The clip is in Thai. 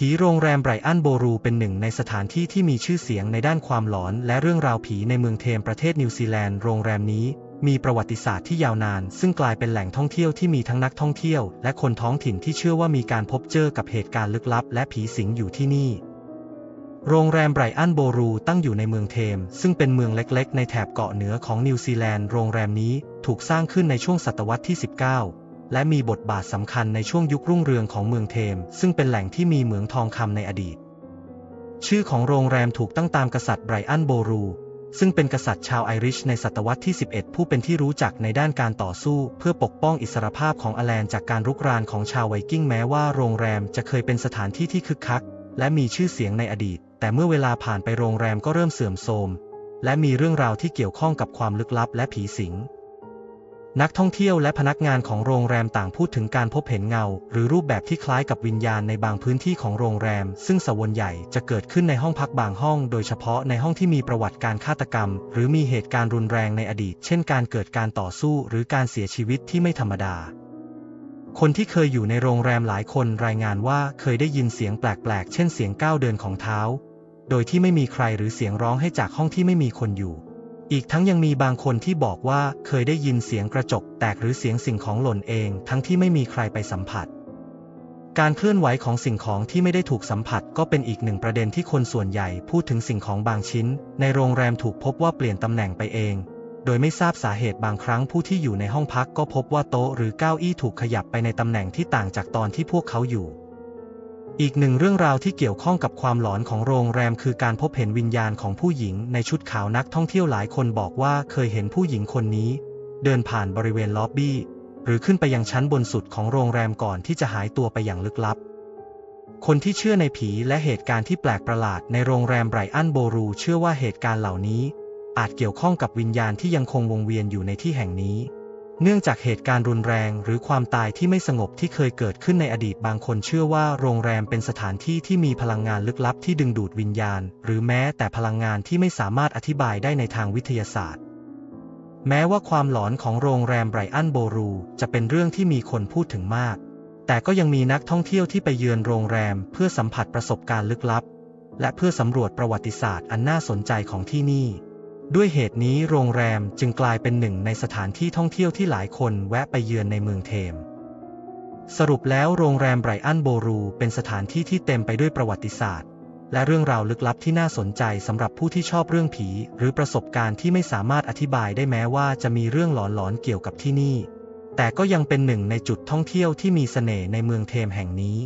ผีโรงแรมไบรอันโบรูเป็นหนึ่งในสถานที่ที่มีชื่อเสียงในด้านความหลอน และเรื่องราวผีในเมืองเทมประเทศนิวซีแลนด์โรงแรมนี้ มีประวัติศาสตร์ที่ยาวนาน ซึ่งกลายเป็นแหล่งท่องเที่ยวที่มีทั้งนักท่องเที่ยว และคนท้องถิ่นที่เชื่อว่ามีการพบเจอกับเหตุการณ์ลึกลับ และผีสิงอยู่ที่นี่ โรงแรมไบรอันโบรูตั้งอยู่ในเมืองเทม ซึ่งเป็นเมืองเล็ก ๆ ในแถบเกาะเหนือของนิวซีแลนด์โรงแรมนี้ถูกสร้างขึ้นในช่วงศตวรรษที่ 19 และมีบทบาทสำคัญในช่วงยุครุ่งเรืองของเมืองเทม ซึ่งเป็นแหล่งที่มีเหมืองทองคำในอดีต ชื่อของโรงแรมถูกตั้งตามกษัตริย์ไบรอันโบรู ซึ่งเป็นกษัตริย์ชาวไอริชในศตวรรษที่ 11 ผู้เป็นที่รู้จักในด้านการต่อสู้ เพื่อปกป้องอิสรภาพของอแลนจากการรุกรานของชาวไวกิ้งแม้ว่าโรงแรมจะเคยเป็นสถานที่ที่คึกคัก และมีชื่อเสียงในอดีต แต่เมื่อเวลาผ่านไปโรงแรมก็เริ่มเสื่อมโทรมและมีเรื่องราวที่เกี่ยวข้องกับความลึกลับและผีสิง นักท่องเที่ยวและพนักงานของโรงแรมต่างพูดถึงการพบเห็นเงา หรือรูปแบบที่คล้ายกับวิญญาณในบางพื้นที่ของโรงแรม ซึ่งสวนใหญ่จะเกิดขึ้นในห้องพักบางห้อง โดยเฉพาะในห้องที่มีประวัติการฆาตกรรม หรือมีเหตุการณ์รุนแรงในอดีต เช่นการเกิดการต่อสู้หรือการเสียชีวิตที่ไม่ธรรมดา คนที่เคยอยู่ในโรงแรมหลายคนรายงานว่าเคยได้ยินเสียงแปลกๆ เช่นเสียงก้าวเดินของเท้า โดยที่ไม่มีใครหรือเสียงร้องให้จากห้องที่ไม่มีคนอยู่ อีกทั้งยังมีบางคนที่บอกว่าเคยได้ยินเสียงกระจกแตกหรือเสียงสิ่งของหล่นเอง ทั้งที่ไม่มีใครไปสัมผัส การเคลื่อนไหวของสิ่งของที่ไม่ได้ถูกสัมผัส ก็เป็นอีกหนึ่งประเด็นที่คนส่วนใหญ่พูดถึงสิ่งของบางชิ้น ในโรงแรมถูกพบว่าเปลี่ยนตำแหน่งไปเอง โดยไม่ทราบสาเหตุบางครั้งผู้ที่อยู่ในห้องพักก็พบว่าโต๊ะหรือเก้าอี้ถูกขยับไปในตำแหน่งที่ต่างจากตอนที่พวกเขาอยู่ อีกหนึ่งเรื่องราวที่เกี่ยวข้องกับความหลอนของโรงแรมคือการพบเห็นวิญญาณของผู้หญิงในชุดขาวนักท่องเที่ยวหลายคนบอกว่าเคยเห็นผู้หญิงคนนี้ เดินผ่านบริเวณล็อบบี้ หรือขึ้นไปยังชั้นบนสุดของโรงแรมก่อนที่จะหายตัวไปอย่างลึกลับ คนที่เชื่อในผีและเหตุการณ์ที่แปลกประหลาดในโรงแรมไบรอันโบรูเชื่อว่าเหตุการณ์เหล่านี้ อาจเกี่ยวข้องกับวิญญาณที่ยังคงวงเวียนอยู่ในที่แห่งนี้ เนื่องจากเหตุการณ์รุนแรงหรือความตายที่ไม่สงบที่เคยเกิดขึ้นในอดีตบางคนเชื่อว่าโรงแรมเป็นสถานที่ที่มีพลังงานลึกลับที่ดึงดูดวิญญาณ หรือแม้แต่พลังงานที่ไม่สามารถอธิบายได้ในทางวิทยาศาสตร์ แม้ว่าความหลอนของโรงแรมไบรอันโบรู จะเป็นเรื่องที่มีคนพูดถึงมาก แต่ก็ยังมีนักท่องเที่ยวที่ไปเยือนโรงแรมเพื่อสัมผัสประสบการณ์ลึกลับ และเพื่อสำรวจประวัติศาสตร์อันน่าสนใจของที่นี่ ด้วยเหตุนี้โรงแรมจึงกลายเป็นหนึ่งในสถานที่ท่องเที่ยวที่หลายคนแวะไปเยือนในเมืองเทม สรุปแล้วโรงแรมไบรอันโบรูเป็นสถานที่ที่เต็มไปด้วยประวัติศาสตร์ และเรื่องราวลึกลับที่น่าสนใจสำหรับผู้ที่ชอบเรื่องผี หรือประสบการณ์ที่ไม่สามารถอธิบายได้แม้ว่าจะมีเรื่องหลอนๆเกี่ยวกับที่นี่ แต่ก็ยังเป็นหนึ่งในจุดท่องเที่ยวที่มีเสน่ห์ในเมืองเทมแห่งนี้